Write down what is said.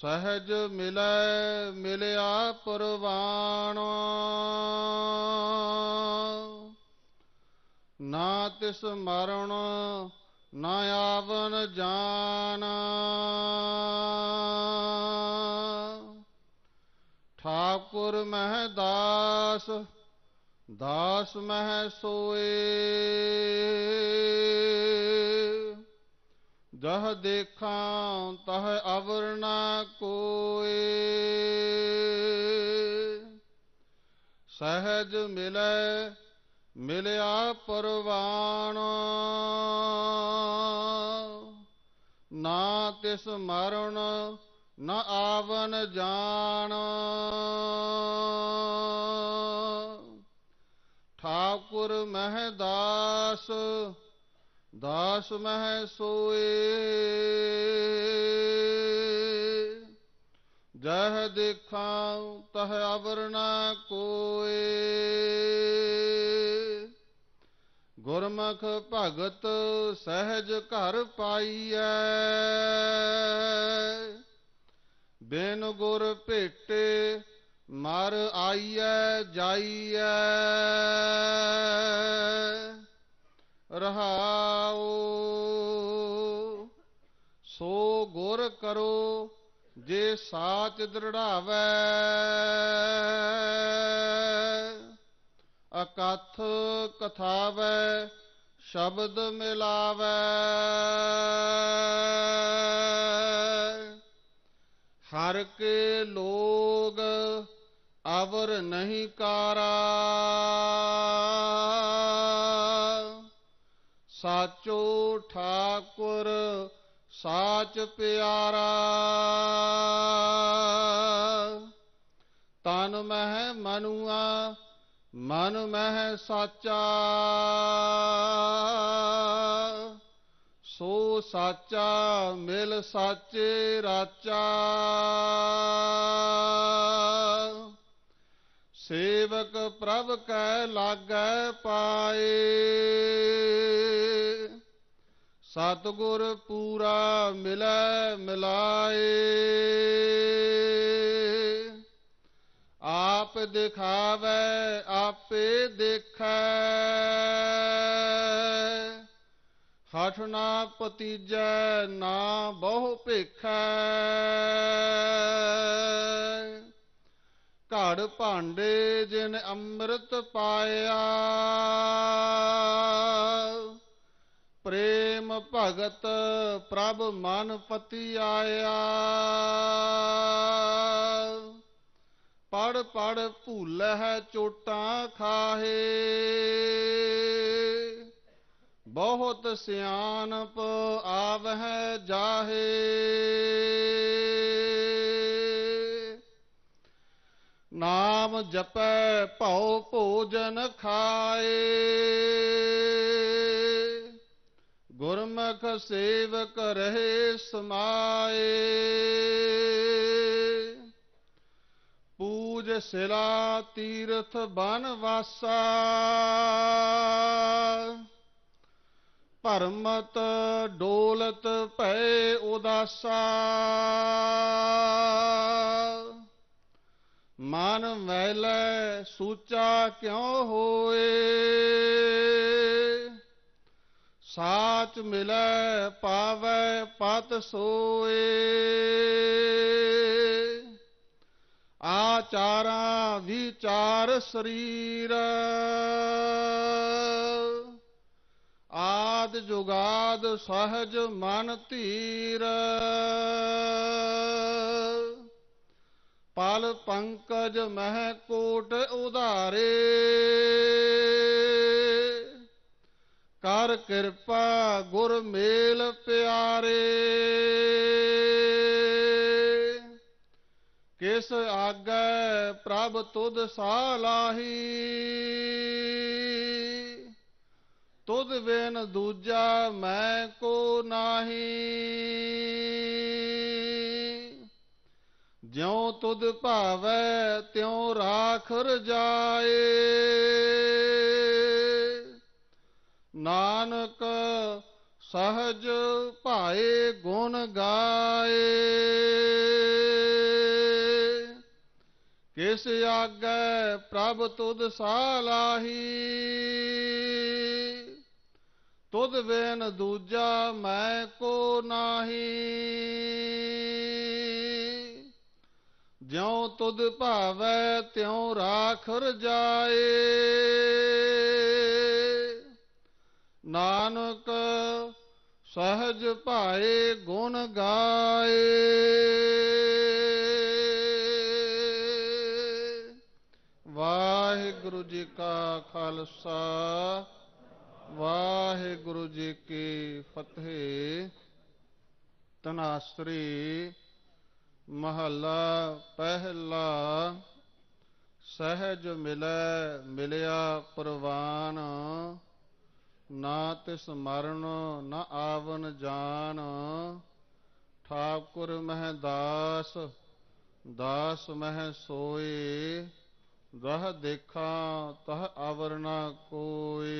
ਸਹਜ ਮਿਲੈ, ਮਿਲਿਆ ਪਰਵਾਣ ਨਾ ਤਿਸ ਮਰਨ, ਨਾ ਆਵਨ ਜਾਨ। ਠਾਕੁਰ ਮਹਿ ਦਾਸ ਦਾਸ ਮਹਿ ਸੋਏ। ਜਹ ਦੇਖਾਂ ਤਹ ਅਵਰ ਨਾ ਕੋਏ। ਸਹਜ ਮਿਲੈ, ਮਿਲਿਆ ਪਰਵਾਣ। ਨਾ ਤਿਸ ਮਰਨ, ਨਾ ਆਵਨ ਜਾਣ। ਠਾਕੁਰ ਮਹਿ ਦਾਸ ਮਹਿ ਸੋਏ। ਜਹ ਦੇਖਾਂ, ਤਹ ਅਵਰਨਾ ਕੋਏ। ਗੁਰਮੁਖ ਭਗਤ ਸਹਿਜ ਘਰ ਪਾਈਐ। ਬਿਨ ਗੁਰ ਭੇਟੇ ਮਰ ਆਈਐ, ਜਾਈਐ। ਰਹਾਉ। ਸੋ ਗੁਰ ਕਰੋ, ਜੇ ਸਾਚ ਦ੍ਰਿੜਾਵੈ। ਅਕਥ ਕਥਾਵੈ, ਸ਼ਬਦ ਮਿਲਾਵੈ। ਹਰ ਕੇ ਲੋਗ ਅਵਰ ਨਹੀਂ ਕਾਰਾ। ਸਾਚੋ ਠਾਕੁਰ, ਸਾਚ ਪਿਆਰਾ। ਤਨ ਮਹਿ ਮਨੁਆ, ਮਨ ਮਹਿ ਸਾਚਾ। ਸੋ ਸਾਚਾ ਮਿਲ ਸਾਚੇ ਰਾਚਾ। ਸੇਵਕ ਪ੍ਰਭ ਕੈ ਲਾਗੈ ਪਾਏ। ਸਤਗੁਰ ਪੂਰਾ ਮਿਲੈ ਮਿਲਾਏ। ਆਪ ਦਿਖਾਵੇ, ਆਪੇ ਦੇਖੈ। ਹਠ ਨਾ ਪਤੀਜੈ ਨਾ ਬਹੁ ਭੇਖੈ। ਘੜ ਭਾਂਡੇ ਜਿਨ ਅੰਮ੍ਰਿਤ ਪਾਇਆ। ਪ੍ਰੇਮ ਭਗਤ ਪ੍ਰਭ ਮਨ ਪਤੀ ਆਇਆ। ਪੜ ਪੜ ਭੂਲਹਿ ਚੋਟਾਂ ਖਾਹੇ। ਬਹੁਤ ਸਿਆਣਪ ਆਵਹਿ ਜਾਹੇ। ਨਾਮ ਜਪੈ ਭਉ ਭੋਜਨ ਖਾਏ। ਗੁਰਮੁਖ ਸੇਵਕ ਰਹੇ ਸਮਾਏ। ਪੂਜ ਸਿਲਾ ਤੀਰਥ ਬਨ ਵਾਸਾ। ਭਰਮਤ ਡੋਲਤ ਭੈ ਉਦਾਸਾ। ਮਨ ਮੈਲੈ ਸੂਚਾ ਕਿਉ ਹੋਏ? ਸਾਚ ਮਿਲੈ ਪਾਵੈ ਪਤ ਸੋਏ। ਆਚਾਰਾ ਵਿਚਾਰ ਸਰੀਰ। ਆਦ ਜੁਗਾਦ ਸਹਜ ਮਨ ਧੀਰ। ਪਲ ਪੰਕਜ ਮਹਿ ਕੋਟ ਉਧਾਰੇ। ਕਰ ਕਿਰਪਾ ਗੁਰ ਮੇਲ ਪਿਆਰੇ। ਕਿਸ ਆਗੈ ਪ੍ਰਭ ਤੁਧ ਸਾਲਾਹੀ ਤੁਧ ਬਿਨ ਦੂਜਾ ਮੈਂ ਕੋ ਨਾਹੀ। ਜਿਉ ਤੁਧ ਭਾਵੈ ਤਿਉ ਰਾਖ ਰਜਾਏ ਨਾਨਕ ਸਹਜ ਭਾਏ ਗੁਣ ਗਾਏ। ਕਿਸ ਆਗੈ ਪ੍ਰਭ ਤੁਧ ਸਾਲਾਹੀ ਤੁਧ ਵੇਨ ਦੂਜਾ ਮੈਂ ਕੋ ਨਾਹੀ। ਜਿਉ ਤੁਧ ਭਾਵੈ ਤਿਉ ਰਾਖ ਰਜਾਏ ਨਾਨਕ ਸਹਜ ਭਾਏ ਗੁਣ ਗਾਏ। ਵਾਹਿਗੁਰੂ ਜੀ ਕਾ ਖਾਲਸਾ, ਵਾਹਿਗੁਰੂ ਜੀ ਕੀ ਫਤਿਹ। ਤਨਾਸਰੀ ਮਹੱਲਾ ਪਹਿਲਾ, ਸਹਿਜ ਮਿਲੈ ਮਿਲਿਆ ਪ੍ਰਵਾਨ, ਨਾ ਤਿਸ ਮਰਨ ਨਾ ਆਵਨ ਜਾਨ। ਠਾਕੁਰ ਮਹਿ ਦਾਸ ਦਾਸ ਮਹਿ ਸੋਏ ਦਹ ਦੇਖਾਂ ਤਹ ਆਵਰ ਨਾ ਕੋਏ।